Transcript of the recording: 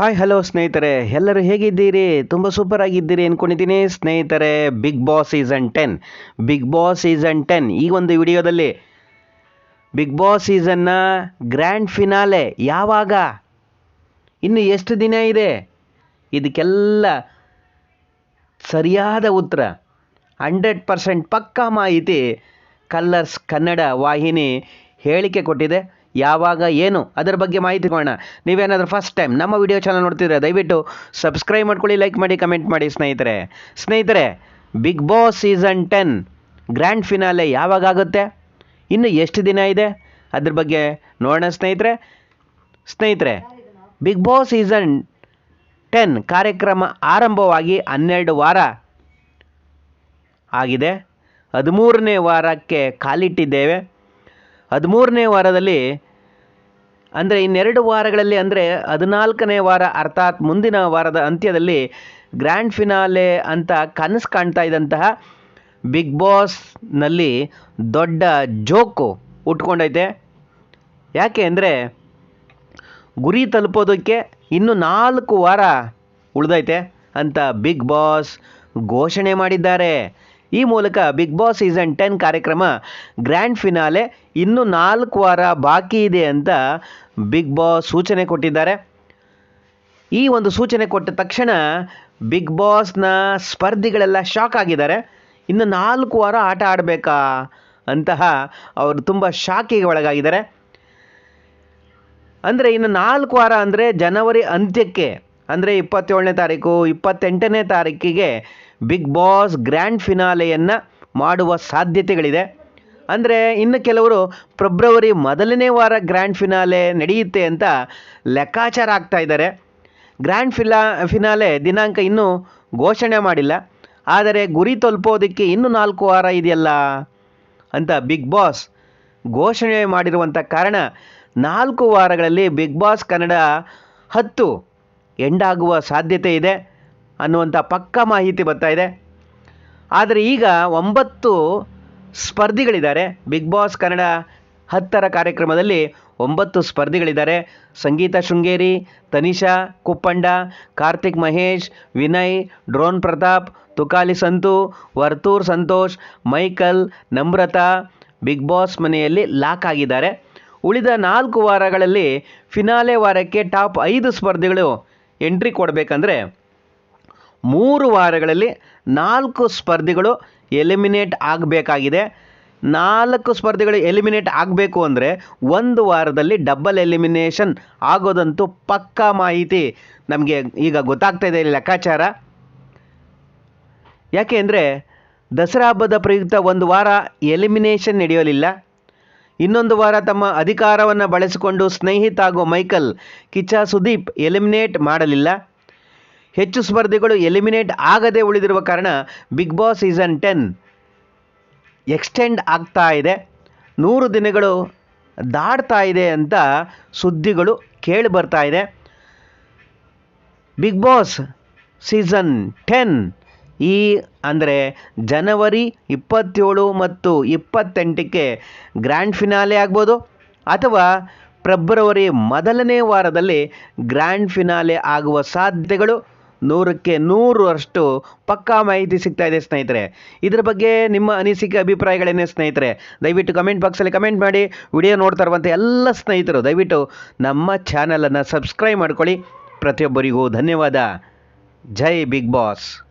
Hi hello ಸ್ನೇಹಿತರೆ. ಎಲ್ಲರೂ ಹೇಗಿದ್ದೀರಿ? ತುಂಬ ಸೂಪರ್ ಆಗಿದ್ದೀರಿ ಅಂದ್ಕೊಂಡಿದ್ದೀನಿ ಸ್ನೇಹಿತರೆ Bigg Boss season ten Bigg Boss season ten ಈ ಒಂದು ವಿಡಿಯೋದಲ್ಲಿ ಬಿಗ್ ಬಾಸ್ ಸೀಸನ್ನ ಗ್ರ್ಯಾಂಡ್ ಫಿನಾಲೆ ಯಾವಾಗ? ಇನ್ನು ಎಷ್ಟು ದಿನ ಇದೆ? ಇದಕ್ಕೆಲ್ಲ ಸರಿಯಾದ ಉತ್ತರ. ಹಂಡ್ರೆಡ್ ಪರ್ಸೆಂಟ್ ಪಕ್ಕಾ ಮಾಹಿತಿ ಕಲ್ಲರ್ಸ್ ಕನ್ನಡ ವಾಹಿನಿ ಹೇಳಿಕೆ ಕೊಟ್ಟಿದೆ. ಯಾವಾಗ ಏನು, ಅದರ ಬಗ್ಗೆ ಮಾಹಿತಿ ಕೊಡೋಣ ನೀವೇನಾದರೂ ಫಸ್ಟ್ ಟೈಮ್ ನಮ್ಮ ವಿಡಿಯೋ ಚಾನಲ್ ನೋಡ್ತಿದ್ರೆ ದಯವಿಟ್ಟು ಸಬ್ಸ್ಕ್ರೈಬ್ ಮಾಡ್ಕೊಳ್ಳಿ ಲೈಕ್ ಮಾಡಿ ಕಮೆಂಟ್ ಮಾಡಿ ಸ್ನೇಹಿತರೆ. ಸ್ನೇಹಿತರೆ Bigg Boss season ten grand finale ಯಾವಾಗ ಆಗುತ್ತೆ? ಇನ್ನು ಎಷ್ಟು ದಿನ ಇದೆ? ಅದ್ರ ಬಗ್ಗೆ ನೋಡೋಣ ಸ್ನೇಹಿತರೆ. ಸ್ನೇಹಿತರೆ ಬಿಗ್ ಬಾಸ್ ಸೀಸನ್ ಟೆನ್ ಕಾರ್ಯಕ್ರಮ ಆರಂಭವಾಗಿ ಹನ್ನೆರಡು ವಾರ ಆಗಿದೆ. ಹದಿಮೂರನೇ ವಾರಕ್ಕೆ ಕಾಲಿಟ್ಟಿದ್ದೇವೆ. ಹದಿಮೂರನೇ ವಾರದಲ್ಲಿ, ಅಂದರೆ ಇನ್ನೆರಡು ವಾರಗಳಲ್ಲಿ, ಅಂದರೆ ಹದಿನಾಲ್ಕನೇ ವಾರ ಅರ್ಥಾತ್ ಮುಂದಿನ ವಾರದ ಅಂತ್ಯದಲ್ಲಿ ಗ್ರ್ಯಾಂಡ್ ಫಿನಾಲೆ ಅಂತ ಕನಸು ಕಾಣ್ತಾ ಇದ್ದಂತಹ ಬಿಗ್ ಬಾಸ್ನಲ್ಲಿ ದೊಡ್ಡ ಜೋಕು ಉಟ್ಕೊಂಡೈತೆ. ಯಾಕೆ ಅಂದರೆ ಗುರಿ ತಲುಪೋದಕ್ಕೆ ಇನ್ನು ನಾಲ್ಕು ವಾರ ಉಳಿದೈತೆ ಅಂತ ಬಿಗ್ ಬಾಸ್ ಘೋಷಣೆ ಮಾಡಿದ್ದಾರೆ. ಈ ಮೂಲಕ ಬಿಗ್ ಬಾಸ್ ಸೀಸನ್ ಟೆನ್ ಕಾರ್ಯಕ್ರಮ ಗ್ರ್ಯಾಂಡ್ ಫಿನಾಲೆ ಇನ್ನು ನಾಲ್ಕು ವಾರ ಬಾಕಿ ಇದೆ ಅಂತ ಬಿಗ್ ಬಾಸ್ ಸೂಚನೆ ಕೊಟ್ಟಿದ್ದಾರೆ. ಈ ಒಂದು ಸೂಚನೆ ಕೊಟ್ಟ ತಕ್ಷಣ ಬಿಗ್ ಬಾಸ್ನ ಸ್ಪರ್ಧಿಗಳೆಲ್ಲ ಶಾಕ್ ಆಗಿದ್ದಾರೆ. ಇನ್ನು ನಾಲ್ಕು ವಾರ ಆಟ ಆಡಬೇಕಾ ಅಂತಹ ಅವರು ತುಂಬ ಶಾಕಿಗೆ ಒಳಗಾಗಿದ್ದಾರೆ. ಅಂದರೆ ಇನ್ನು ನಾಲ್ಕು ವಾರ ಅಂದರೆ ಜನವರಿ ಅಂತ್ಯಕ್ಕೆ ಅಂದರೆ ಇಪ್ಪತ್ತೇಳನೇ ತಾರೀಕು, ಇಪ್ಪತ್ತೆಂಟನೇ ತಾರೀಕಿಗೆ ಬಿಗ್ ಬಾಸ್ ಗ್ರ್ಯಾಂಡ್ ಫಿನಾಲೆಯನ್ನು ಮಾಡುವ ಸಾಧ್ಯತೆಗಳಿದೆ. ಅಂದರೆ ಇನ್ನು ಕೆಲವರು ಫೆಬ್ರವರಿ ಮೊದಲನೇ ವಾರ ಗ್ರ್ಯಾಂಡ್ ಫಿನಾಲೆ ನಡೆಯುತ್ತೆ ಅಂತ ಲೆಕ್ಕಾಚಾರ ಆಗ್ತಾ ಇದ್ದಾರೆ. ಗ್ರ್ಯಾಂಡ್ ಫಿಲಾ ಫಿನಾಲೆ ದಿನಾಂಕ ಇನ್ನೂ ಘೋಷಣೆ ಮಾಡಿಲ್ಲ. ಆದರೆ ಗುರಿ ತಲುಪೋದಕ್ಕೆ ಇನ್ನೂ ನಾಲ್ಕು ವಾರ ಇದೆಯಲ್ಲ ಅಂತ ಬಿಗ್ ಬಾಸ್ ಘೋಷಣೆ ಮಾಡಿರುವಂಥ ಕಾರಣ ನಾಲ್ಕು ವಾರಗಳಲ್ಲಿ ಬಿಗ್ ಬಾಸ್ ಕನ್ನಡ ಹತ್ತು ಎಂಡಾಗುವ ಸಾಧ್ಯತೆ ಇದೆ ಅನ್ನುವಂಥ ಪಕ್ಕ ಮಾಹಿತಿ ಬರ್ತಾ ಇದೆ. ಆದರೆ ಈಗ ಒಂಬತ್ತು ಸ್ಪರ್ಧಿಗಳಿದ್ದಾರೆ. ಬಿಗ್ ಬಾಸ್ ಕನ್ನಡ ಹತ್ತರ ಕಾರ್ಯಕ್ರಮದಲ್ಲಿ ಒಂಬತ್ತು ಸ್ಪರ್ಧಿಗಳಿದ್ದಾರೆ. Sangeetha Sringeri, Tanisha, Kuppanda, Karthik Mahesh, Vinay, drone Prathap, Tukali Santhu, Varthur Santhosh, Michael, Namratha Bigg Boss ಮನೆಯಲ್ಲಿ ಲಾಕ್ ಆಗಿದ್ದಾರೆ. ಉಳಿದ ನಾಲ್ಕು ವಾರಗಳಲ್ಲಿ ಫಿನಾಲೆ ವಾರಕ್ಕೆ ಟಾಪ್ ಐದು ಸ್ಪರ್ಧಿಗಳು ಎಂಟ್ರಿ ಕೊಡಬೇಕಂದ್ರೆ ಮೂರು ವಾರಗಳಲ್ಲಿ ನಾಲ್ಕು ಸ್ಪರ್ಧಿಗಳು ಎಲಿಮಿನೇಟ್ ಆಗಬೇಕಾಗಿದೆ. ನಾಲ್ಕು ಸ್ಪರ್ಧಿಗಳು ಎಲಿಮಿನೇಟ್ ಆಗಬೇಕು ಅಂದರೆ ಒಂದು ವಾರದಲ್ಲಿ ಡಬಲ್ ಎಲಿಮಿನೇಷನ್ ಆಗೋದಂತೂ ಪಕ್ಕಾ ಮಾಹಿತಿ. ನಮಗೆ ಈಗ ಗೊತ್ತಾಗ್ತಾ ಇದೆ ಲೆಕ್ಕಾಚಾರ. ಯಾಕೆ ಅಂದರೆ ದಸರಾ ಹಬ್ಬದ ಪ್ರಯುಕ್ತ ಒಂದು ವಾರ ಎಲಿಮಿನೇಷನ್ ನಡೆಯಲಿಲ್ಲ. ಇನ್ನೊಂದು ವಾರ ತಮ್ಮ ಅಧಿಕಾರವನ್ನು ಬಳಸಿಕೊಂಡು ಸ್ನೇಹಿತ ಹಾಗೂ ಮೈಕಲ್ ಕಿಚ್ಚ ಸುದೀಪ್ ಎಲಿಮಿನೇಟ್ ಮಾಡಲಿಲ್ಲ. ಹೆಚ್ಚು ಸ್ಪರ್ಧಿಗಳು ಎಲಿಮಿನೇಟ್ ಆಗದೆ ಉಳಿದಿರುವ ಕಾರಣ Bigg Boss season ten extend ಆಗ್ತಾ ಇದೆ. ನೂರು ದಿನಗಳು ದಾಡ್ತಾ ಇದೆ ಅಂತ ಸುದ್ದಿಗಳು ಕೇಳಿ ಬರ್ತಾ ಇದೆ. ಬಿಗ್ ಬಾಸ್ ಸೀಸನ್ ಟೆನ್ ಈ ಅಂದರೆ ಜನವರಿ ಇಪ್ಪತ್ತೇಳು ಮತ್ತು ಇಪ್ಪತ್ತೆಂಟಕ್ಕೆ ಗ್ರ್ಯಾಂಡ್ ಫಿನಾಲೆ ಆಗ್ಬೋದು ಅಥವಾ ಫೆಬ್ರವರಿ ಮೊದಲನೇ ವಾರದಲ್ಲಿ ಗ್ರ್ಯಾಂಡ್ ಫಿನಾಲೆ ಆಗುವ ಸಾಧ್ಯತೆಗಳು ನೂರಕ್ಕೆ ನೂರರಷ್ಟು ಪಕ್ಕಾ ಮಾಹಿತಿ ಸಿಗ್ತಾ ಇದೆ ಸ್ನೇಹಿತರೆ. ಇದರ ಬಗ್ಗೆ ನಿಮ್ಮ ಅನಿಸಿಕೆ, ಅಭಿಪ್ರಾಯಗಳೇನೇ ಸ್ನೇಹಿತರೆ? ದಯವಿಟ್ಟು ಕಮೆಂಟ್ ಬಾಕ್ಸಲ್ಲಿ ಕಮೆಂಟ್ ಮಾಡಿ. ವಿಡಿಯೋ ನೋಡ್ತಾ ಇರುವಂಥ ಎಲ್ಲ ಸ್ನೇಹಿತರು, ದಯವಿಟ್ಟು ನಮ್ಮ ಚಾನಲನ್ನು ಸಬ್ಸ್ಕ್ರೈಬ್ ಮಾಡ್ಕೊಳ್ಳಿ. ಪ್ರತಿಯೊಬ್ಬರಿಗೂ ಧನ್ಯವಾದ. ಜೈ ಬಿಗ್ ಬಾಸ್.